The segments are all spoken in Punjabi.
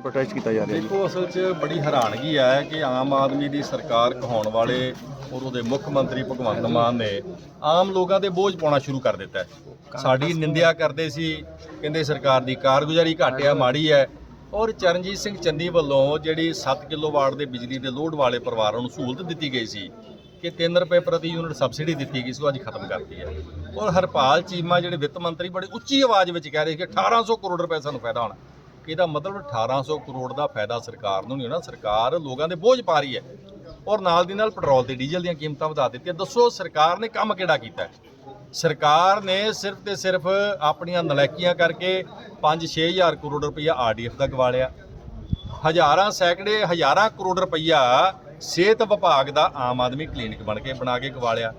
ਪ੍ਰੋਟੈਸਟ ਕੀਤਾ ਜਾ ਰਿਹਾ ਦੇਖੋ, ਅਸਲ 'ਚ ਬੜੀ ਹੈਰਾਨਗੀ ਹੈ ਕਿ ਆਮ ਆਦਮੀ ਦੀ ਸਰਕਾਰ ਕਹਾਉਣ ਵਾਲੇ ਔਰ ਉਹਦੇ ਮੁੱਖ ਮੰਤਰੀ ਭਗਵੰਤ ਮਾਨ ਨੇ ਆਮ ਲੋਕਾਂ ਤੇ ਬੋਝ ਪਾਉਣਾ ਸ਼ੁਰੂ ਕਰ ਦਿੱਤਾ ਸਾਡੀ ਨਿੰਦਿਆ ਕਰਦੇ ਸੀ, ਕਹਿੰਦੇ ਸਰਕਾਰ ਦੀ ਕਾਰਗੁਜ਼ਾਰੀ ਘੱਟ ਆ, ਮਾੜੀ ਹੈ ਔਰ ਚਰਨਜੀਤ ਸਿੰਘ ਚੰਨੀ ਵੱਲੋਂ ਜਿਹੜੀ 7 ਕਿਲੋਵਾਟ ਦੇ ਬਿਜਲੀ ਦੇ ਲੋਡ ਵਾਲੇ ਪਰਿਵਾਰਾਂ ਨੂੰ ਸਹੂਲਤ ਦਿੱਤੀ ਗਈ ਸੀ ਕਿ 3 ਰੁਪਏ ਪ੍ਰਤੀ ਯੂਨਿਟ ਸਬਸਿਡੀ ਦਿੱਤੀ ਗਈ ਸੀ, ਉਹ ਅੱਜ ਖਤਮ ਕਰਤੀ ਹੈ। ਔਰ ਹਰਪਾਲ ਚੀਮਾ, ਜਿਹੜੇ ਵਿੱਤ ਮੰਤਰੀ, ਬੜੀ ਉੱਚੀ ਆਵਾਜ਼ ਵਿੱਚ ਕਹਿ ਰਹੇ ਕਿ 1800 ਕਰੋੜ ਰੁਪਏ ਸਾਨੂੰ ਫਾਇਦਾ ਹੋਣਾ। ਇਹਦਾ ਮਤਲਬ 1800 ਕਰੋੜ ਦਾ ਫਾਇਦਾ ਸਰਕਾਰ ਨੂੰ ਨਹੀਂ ਹੋਣਾ। ਸਰਕਾਰ ਲੋਕਾਂ ਦੇ ਬੋਝ ਪਾ ਰਹੀ ਹੈ ਔਰ ਨਾਲ ਦੀ ਨਾਲ ਪੈਟਰੋਲ ਤੇ ਡੀਜ਼ਲ ਦੀਆਂ ਕੀਮਤਾਂ ਵਧਾ ਦਿੱਤੀਆਂ। ਦੱਸੋ ਸਰਕਾਰ ਨੇ ਕੰਮ ਕਿਹੜਾ ਕੀਤਾ ਸਰਕਾਰ ਨੇ ਸਿਰਫ ਤੇ ਸਿਰਫ ਆਪਣੀਆਂ ਨਲੈਕੀਆਂ ਕਰਕੇ 5-6000 ਕਰੋੜ ਰੁਪਈਆ ਆਰਡੀਐਫ ਦਾ ਗਵਾ ਲਿਆ। ਹਜ਼ਾਰਾਂ ਸੈਂਕੜੇ, ਹਜ਼ਾਰਾਂ ਕਰੋੜ ਰੁਪਈਆ ਸਿਹਤ ਵਿਭਾਗ ਦਾ ਆਮ ਆਦਮੀ ਕਲੀਨਿਕ ਬਣ ਕੇ ਬਣਾ ਕੇ ਗਵਾ ਲਿਆ।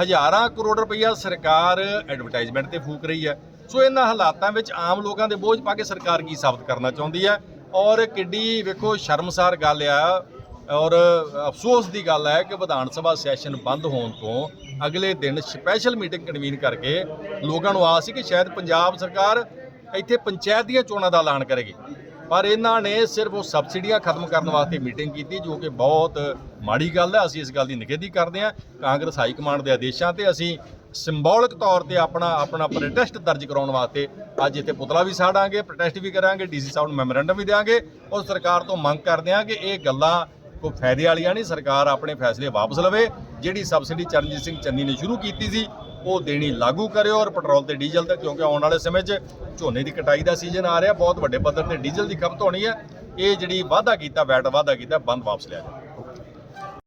ਹਜ਼ਾਰਾਂ ਕਰੋੜ ਰੁਪਈਆ ਸਰਕਾਰ ਐਡਵਰਟਾਈਜ਼ਮੈਂਟ ਤੇ ਫੂਕ ਰਹੀ ਹੈ। ਸੋ ਇਹਨਾਂ ਹਾਲਾਤਾਂ ਵਿੱਚ ਆਮ ਲੋਕਾਂ ਦੇ ਬੋਝ ਪਾ ਕੇ ਸਰਕਾਰ ਕੀ ਸਾਬਤ ਕਰਨਾ ਚਾਹੁੰਦੀ ਹੈ? ਔਰ ਕਿੱਡੀ ਵੇਖੋ ਸ਼ਰਮਸਾਰ ਗੱਲ ਆ, ਔਰ ਅਫਸੋਸ ਦੀ ਗੱਲ ਹੈ ਕਿ ਵਿਧਾਨ ਸਭਾ ਸੈਸ਼ਨ ਬੰਦ ਹੋਣ ਤੋਂ ਅਗਲੇ ਦਿਨ ਸਪੈਸ਼ਲ ਮੀਟਿੰਗ ਕਨਵੀਨ ਕਰਕੇ ਲੋਕਾਂ ਨੂੰ ਆਸ ਸੀ ਕਿ ਸ਼ਾਇਦ ਪੰਜਾਬ ਸਰਕਾਰ ਇੱਥੇ ਪੰਚਾਇਤ ਦੀਆਂ ਚੋਣਾਂ ਦਾ ਐਲਾਨ ਕਰੇਗੀ। ਪਰ ਇਹਨਾਂ ਨੇ ਸਿਰਫ ਉਹ ਸਬਸਿਡੀਆਂ ਖਤਮ ਕਰਨ ਵਾਸਤੇ ਮੀਟਿੰਗ ਕੀਤੀ, ਜੋ ਕਿ ਬਹੁਤ ਮਾੜੀ ਗੱਲ ਹੈ। ਅਸੀਂ ਇਸ ਗੱਲ ਦੀ ਨਿਖੇਧੀ ਕਰਦੇ ਹਾਂ। ਕਾਂਗਰਸ ਹਾਈ ਕਮਾਂਡ ਦੇ ਆਦੇਸ਼ਾਂ ਤੇ ਅਸੀਂ ਸਿੰਬੋਲਿਕ ਤੌਰ ਤੇ ਆਪਣਾ ਆਪਣਾ ਪ੍ਰੋਟੈਸਟ ਦਰਜ ਕਰਾਉਣ ਵਾਸਤੇ ਅੱਜ ਇੱਥੇ ਪੁਤਲਾ ਵੀ ਸਾੜਾਂਗੇ ਪ੍ਰੋਟੈਸਟ ਵੀ ਕਰਾਂਗੇ ਡੀਸੀ ਸਾਹਿਬ ਨੂੰ ਮੈਮੋਰੈਂਡਮ ਵੀ ਦੇਵਾਂਗੇ ਔਰ ਸਰਕਾਰ ਤੋਂ ਮੰਗ ਕਰਦੇ ਹਾਂ ਕਿ ਇਹ ਗੱਲਾਂ ਕੋਈ ਫਾਇਦੇ ਵਾਲੀਆਂ ਨਹੀਂ। ਸਰਕਾਰ ਆਪਣੇ ਫੈਸਲੇ ਵਾਪਸ ਲਵੇ। ਜਿਹੜੀ ਸਬਸਿਡੀ ਚਰਨਜੀਤ ਸਿੰਘ ਚੰਨੀ ਨੇ ਸ਼ੁਰੂ ਕੀਤੀ ਸੀ ਉਹ ਦੇਣੀ ਲਾਗੂ ਕਰਿਓ ਔਰ ਪੈਟਰੋਲ ਤੇ ਡੀਜ਼ਲ ਤੇ ਕਿਉਂਕਿ ਆਉਣ ਵਾਲੇ ਸਮੇਂ 'ਚ ਝੋਨੇ ਦੀ ਕਟਾਈ ਦਾ ਸੀਜ਼ਨ ਆ ਰਿਹਾ, ਬਹੁਤ ਵੱਡੇ ਪੱਧਰ ਤੇ ਡੀਜ਼ਲ ਦੀ ਖਪਤ ਹੋਣੀ ਹੈ। ਇਹ ਜਿਹੜੀ ਵਾਅਦਾ ਕੀਤਾ, ਵੈਟ ਵਾਅਦਾ ਕੀਤਾ, ਬੰਦ ਵਾਪਸ ਲਿਆ ਜਾਵੇ।